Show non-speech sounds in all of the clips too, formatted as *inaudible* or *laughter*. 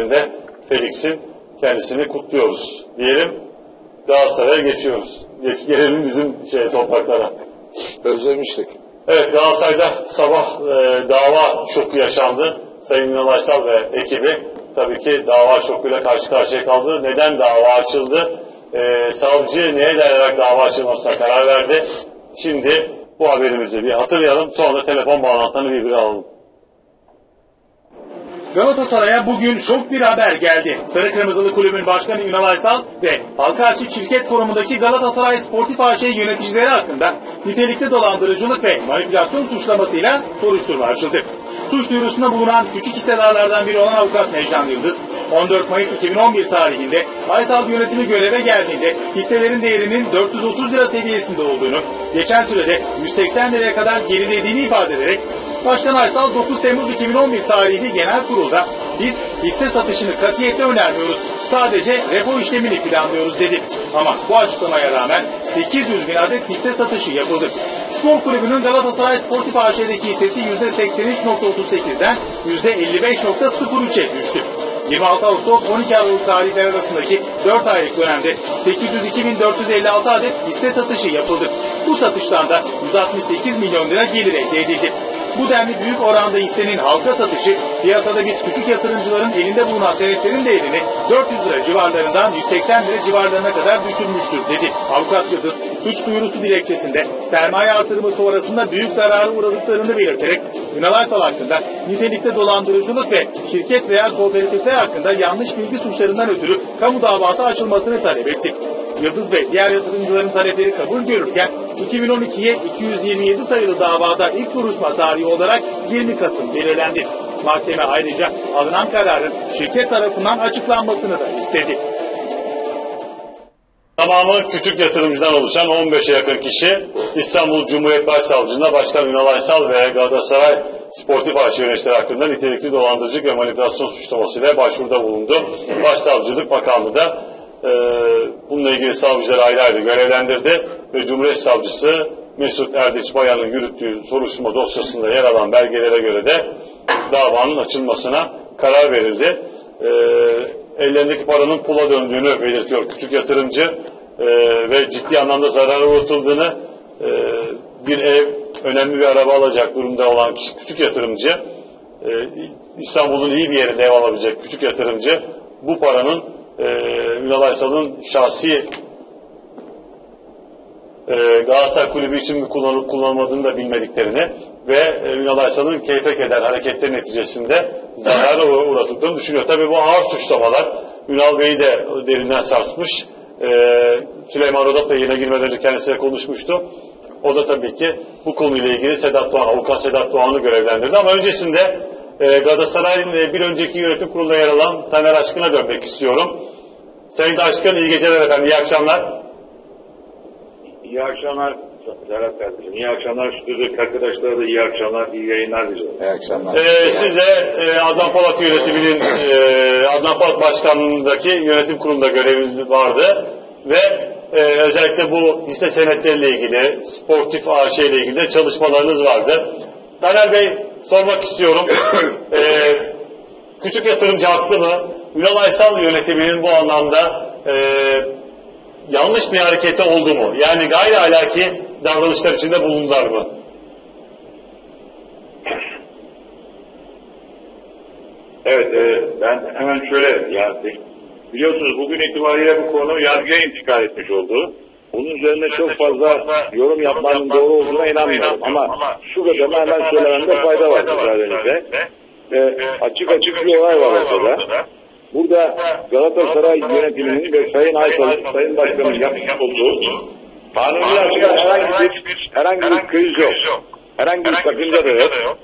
de Felix'in kendisini kutluyoruz. Diyelim Galatasaray'a geçiyoruz. Geç, gelelim bizim şey topraklara. Özlemiştik. Evet Galatasaray'da sabah e, dava şoku yaşandı. Sayın Ünal Aysal ve ekibi tabii ki dava şokuyla karşı karşıya kaldı. Neden dava açıldı? E, savcı neye dayanarak dava açılmasına karar verdi? Şimdi bu haberimizi bir hatırlayalım. Sonra telefon bağlantılarını birbirine alalım. Galatasaray'a bugün şok bir haber geldi. Sarı Kırmızılı Kulübün Başkanı Ünal Aysal ve halka şirket konumundaki Galatasaray Sportif AŞ yöneticileri hakkında nitelikli dolandırıcılık ve manipülasyon suçlamasıyla soruşturma açıldı. Suç duyurusunda bulunan küçük hissedarlardan biri olan avukat Necdan Yıldız, 14 Mayıs 2011 tarihinde Aysal yönetimi göreve geldiğinde hisselerin değerinin 430 lira seviyesinde olduğunu, geçen sürede 180 liraya kadar gerilediğini ifade ederek Başkan Aysal 9 Temmuz 2011 tarihli genel kurulda biz hisse satışını katiyetle önermiyoruz. Sadece repo işlemini planlıyoruz dedi. Ama bu açıklamaya rağmen 800 bin adet hisse satışı yapıldı. Spor kulübünün Galatasaray Sportif AŞ'deki hissesi %83.38'den %55.03'e düştü. 26 Ağustos 12 Aralık tarihleri arasındaki 4 aylık dönemde 802.456 adet hisse satışı yapıldı. Bu satıştan 168 milyon lira gelir elde edildi. Bu denli büyük oranda hissenin halka satışı piyasada biz küçük yatırımcıların elinde bulunan senetlerin değerini 400 lira civarlarından 180 lira civarlarına kadar düşürmüştür dedi. Avukat Yıldız suç duyurusu dilekçesinde sermaye artırımı sonrasında büyük zarara uğradıklarını belirterek Ünal Aysal hakkında nitelikte dolandırıcılık ve şirket veya kooperatifler hakkında yanlış bilgi suçlarından ötürü kamu davası açılmasını talep etti. Yıldız ve diğer yatırımcıların talepleri kabul görürken 2012'ye 227 sayılı davada ilk duruşma tarihi olarak 20 Kasım belirlendi. Mahkeme ayrıca alınan kararın şirket tarafından açıklanmasını da istedi. Tamamı küçük yatırımcıdan oluşan 15'e yakın kişi İstanbul Cumhuriyet Başsavcılığına Başkan Ünal Aysal ve Galatasaray Sportif AŞ yöneticileri hakkında nitelikli dolandırıcılık ve manipülasyon suçlamasıyla başvuruda bulundu. Başsavcılık makamı da e, bununla ilgili savcıları ayrı ayrı görevlendirdi ve Cumhuriyet Savcısı Mesut Erdiç Bayan'ın yürüttüğü soruşturma dosyasında yer alan belgelere göre de davanın açılmasına karar verildi. E, ellerindeki paranın pula döndüğünü belirtiyor küçük yatırımcı e, ve ciddi anlamda zarara uğratıldığını e, bir ev, önemli bir araba alacak durumda olan kişi, küçük yatırımcı e, İstanbul'un iyi bir yerinde ev alabilecek küçük yatırımcı bu paranın e, Ünal Aysal'ın şahsi e, Galatasaray Kulübü için mi kullanılıp kullanılmadığını da bilmediklerini ve e, Ünal Aysal'ın keyfe keder hareketleri neticesinde zarara uğratıldığını düşünüyor. Tabii bu ağır suçlamalar Ünal Bey'i de derinden sarsmış. Ee, Süleyman Rodop da yine girmeden önce kendisiyle konuşmuştu. O da tabii ki bu konuyla ilgili Sedat Doğan, avukat Sedat Doğan'ı görevlendirdi. Ama öncesinde e, Galatasaray'ın e, bir önceki yönetim kurulunda yer alan Taner Aşkın'a dönmek istiyorum. Sayın Aşkın iyi geceler efendim, iyi akşamlar. İyi akşamlar Serhat kardeşim. İyi akşamlar stüdyodaki arkadaşlara da iyi akşamlar, iyi yayınlar diliyorum. İyi akşamlar. Ee, siz de e, Adnan Polat yönetiminin e, Adnan Polat başkanlığındaki yönetim kurulunda göreviniz vardı ve e, özellikle bu hisse senetleriyle ilgili, sportif AŞ ile ilgili de çalışmalarınız vardı. Taner Bey sormak istiyorum. *coughs* e, küçük yatırımcı haklı mı? Ünal Aysal yönetiminin bu anlamda e, yanlış bir hareketi oldu mu? Yani gayri ahlaki davranışlar içinde bulundular mı? Evet, e, ben hemen şöyle yazdım. Biliyorsunuz bugün itibariyle bu konu yargıya intikal etmiş oldu. Bunun üzerine çok fazla yorum yapmanın doğru olduğuna inanmıyorum. Ama şu kadarını hemen söylememde fayda var müsaadenizle. E, açık açık bir olay var ortada. Burada Galatasaray yönetiminin ve Sayın Aysal'ın, Sayın Başkan'ın yapmış olduğu kanuni açıdan herhangi bir, herhangi bir kriz yok. Herhangi bir sakınca da yok.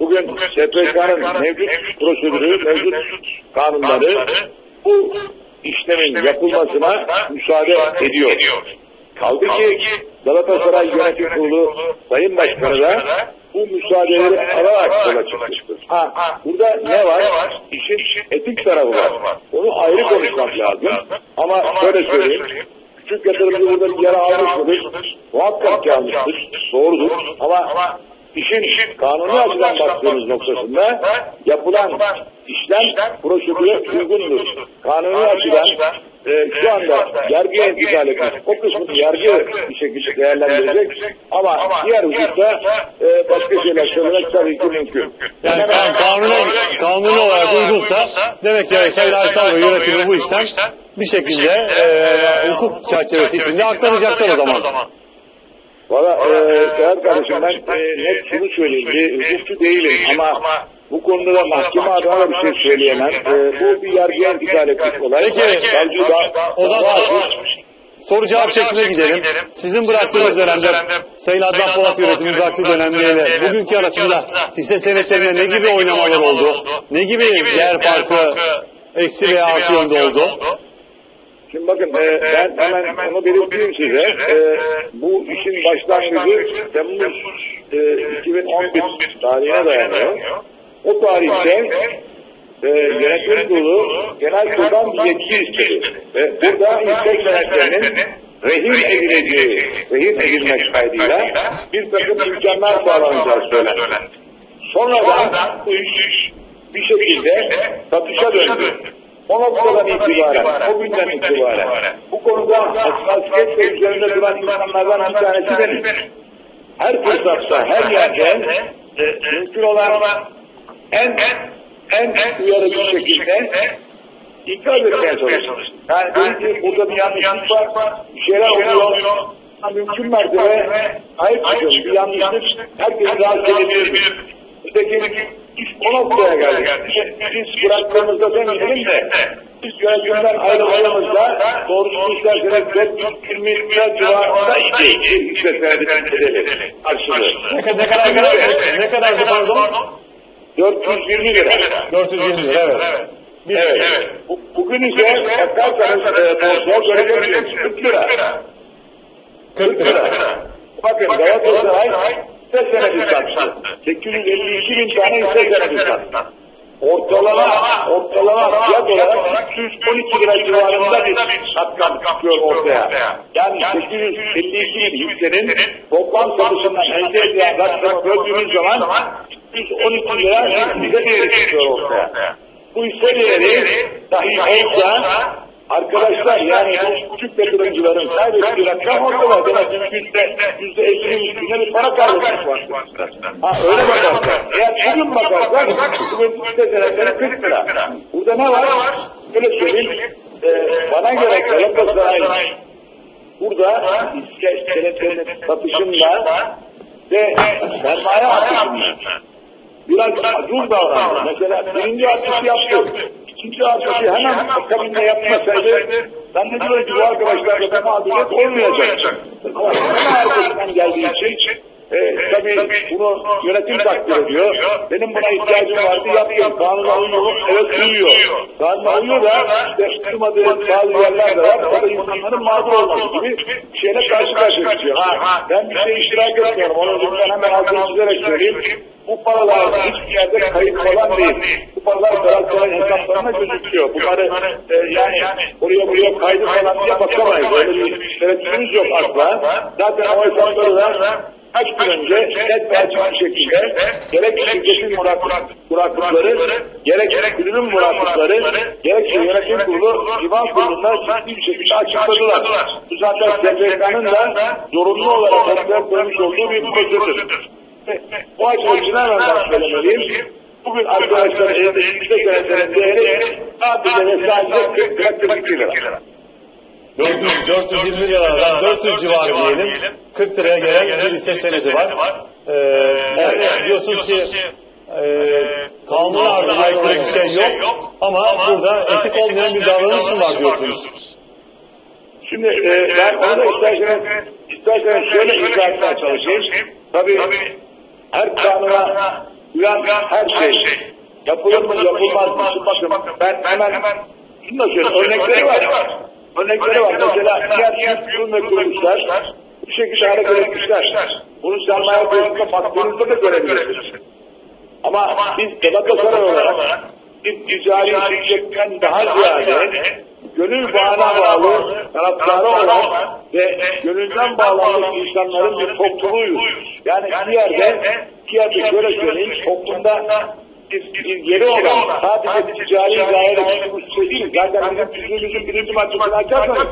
Bugün SPK'nın mevcut prosedürü, mevcut kanunları bu işlemin yapılmasına müsaade ediyor. Kaldı ki Galatasaray Yönetim Kurulu Sayın Başkanı da bu müsaadeleri alarak yola çıkmıştır. Ha, burada ne var? İşin etik tarafı var. Onu ayrı konuşmak lazım. Ama şöyle söyleyeyim. Küçük yatırımcı burada bir yara almış mıdır? Muhakkak ki almıştır. Doğrudur. Ama işin kanuni açıdan baktığımız noktasında yapılan işlem prosedüre uygundur. Kanuni açıdan e, şu anda yargıya intikal etmiş. O kısmını yargı bir şekilde değerlendirecek ama diğer hususta e, başka şeyler söylemek tabii ki mümkün. Yani kan, kanuna, kanuni olarak uygunsa demek ki Sayın Aysal ve yönetimi bu işten bir şekilde e, hukuk çerçevesi içinde aktaracaklar o zaman. Valla e, Seher kardeşim ben e, net şunu söyleyeyim. Bir hukukçu değilim ama bu konuda da mahkeme adına bir şey söyleyemem. E, bu bir yargıya intikal etmiş olay. Peki, Savcı da, o zaman-. Soru cevap şekline gidelim. Sizin bıraktığınız dönemde Sayın Adnan Polat yönetimi bıraktığı dönemdeyle bugünkü arasında hisse senetlerine ne gibi oynamalar oldu? Ne gibi yer farkı eksi veya artı yönde oldu? Şimdi bakın e, ben hemen onu belirteyim size. E, bu işin başlangıcı Temmuz e, 2011 tarihine dayanıyor. O tarihte e, yönetim kurulu genel kuruldan bir yetki istedi. Ve burada hisse senetlerinin rehin edileceği, rehin edilmek kaydıyla bir takım imkanlar sağlanacağı söylendi. Sonradan bu iş bir şekilde satışa döndü. O noktadan itibaren, o günden itibaren bu konuda hassasiyet ve üzerinde duran insanlardan bir tanesi benim. Her fırsatta, her yerde e, mümkün olan en en uyarı bir şekilde ikaz etmeye çalıştım. Yani ki burada bir yanlışlık var, bir şeyler oluyor. Mümkün mertebe sahip çıkın. Bir yanlışlık herkesi rahatsız edebilir. Öteki iş o noktaya geldi. Biz bıraktığımızda demeyelim de biz yönetimden ayrıldığımızda doğrusu isterseniz 420 lira civarında idi. Senedi bedeli karşılığı. Ne kadar ne kadar ne kadar ne pardon? 420 lira. 420 lira evet. Bir, Evet. Bu, bugün ise bakarsanız e, borsaya göreceksiniz 40 lira. 40 lira. Bakın Galatasaray hisse senedi sattı. 852 bin tane hisse senedi sattı. Ortalama, ortalama fiyat olarak 312 lira civarında bir rakam çıkıyor ortaya. Yani 852 bin hissenin toplam satışından elde edilen rakamı böldüğümüz zaman 312 lira bir hisse değeri çıkıyor ortaya. Bu hisse değeri dahi olsa Arkadaşlar yani bu küçük yatırımcıların kaybettiği rakam ortada. Demek ki yüzde, yüzde ellinin üstünde bir para kaybetmiş var. Ha öyle bakarsak. Eğer bugün bakarsak bugün hisse senetleri 40 lira. Burada ne var? Şöyle söyleyeyim. Ee, bana göre Galatasaray burada hisse senetlerinin satışında ve sermaye artışında biraz acun davrandı. Mesela birinci artışı yaptı. İkinci artışı hemen akabinde yapmasaydı zannediyorum ki bu arkadaşlar da mağduriyet olmayacak. Ama hemen arkasından geldiği için e, tabii bunu yönetim takdir ediyor. Benim buna ihtiyacım vardı yaptım. Kanuna uyuyor mu? Evet uyuyor. Kanuna uyuyor da işte uymadığı bazı yerler de var. O da insanların mağdur olması gibi bir şeyle karşı karşıya çıkıyor. Ha, ben bir şey iştirak etmiyorum. Onu lütfen hemen altını çizerek söyleyeyim. Bu paralar hiçbir yerde kayıt falan değil. Bu paralar Galatasaray'ın hesaplarına gözüküyor. Bunları e, yani oraya buraya kaydı falan diye bakamayız. Öyle bir tereddütümüz yok asla. Zaten o hesapları da kaç gün önce net bir şekilde gerek şirketin muraklıkları, gerek kulübün muraklıkları, gerek yönetim kurulu, divan kurulunda ciddi bir şekilde açıkladılar. Bu zaten SPK'nın da zorunlu olarak ortaya koymuş olduğu bir prosedür. Bu açıdan hemen söylemeliyim. Bugün arkadaşlar evde yüksek senetlerin değeri sadece ve sadece 40 42 lira. 400, 420 liradan 400 civarı diyelim. 40 liraya gelen bir hisse senedi var. Ee, yani diyorsunuz ki e, kanun ardına aykırı bir şey yok ama burada etik olmayan bir davranış mı var diyorsunuz. Şimdi e, ben onu da isterseniz, isterseniz şöyle izah etmeye çalışayım. Tabii her kanuna uyan her şey yapılır mı yapılmaz mı? Bakın ben hemen şunu da söyleyeyim. Örnekleri var. Örnekleri var. Mesela diğer diğer kurum ve kuruluşlar bu şekilde hareket etmişler. Bunu sermaye piyasasına baktığınızda da görebilirsiniz. Ama biz Galatasaray olarak bir ticari şirketten daha ziyade gönül bağına bağlı taraftarı olan ve gönülden bağlanmış insanların bir topluluğuyuz. Yani bir yerde, bir yerde şöyle söyleyeyim, toplumda yeri olan sadece ticari tutulmuş bir şey değil. Zaten bizim tüzüğümüzün birinci maddesini açarsanız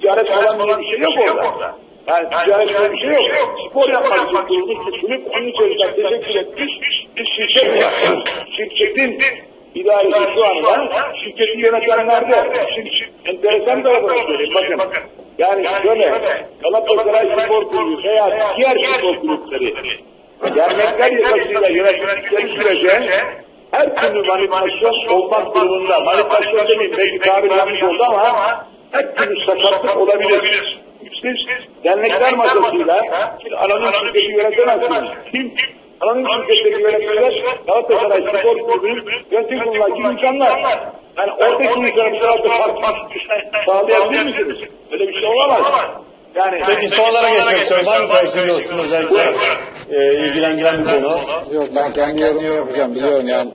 ticaret falan diye bir şey yok orada. Yani ticaret diye bir şey yok. Spor yapmak için kurulmuş bir kulüp onun içerisinde teşekkür etmiş bir şirket var. Şirketin idaresi şu anda şirketi yönetenlerde. Şimdi enteresan tarafını söyleyeyim bakın. Yani şöyle Galatasaray Spor Kulübü veya diğer spor kulüpleri dernekler yasasıyla yönetildikleri sürece her türlü manipülasyon olmak durumunda. Manipülasyon demeyeyim belki tabir yanlış oldu ama her türlü sakatlık olabilir. Siz dernekler masasıyla bir anonim şirketi yönetemezsiniz. Kim anonim şirketleri yöneticiler Galatasaray Spor Kulübü'nün yönetim kurulundaki insanlar. Yani oradaki insanı bir tarafta farklı sağlayabilir misiniz? Öyle bir şey olamaz. Yani Peki son olarak geçmek istiyorum. Var mı konuşuyorsunuz özellikle e, ilgilendiren bir konu? Yok ben kendi yorumumu yapacağım biliyorum yani.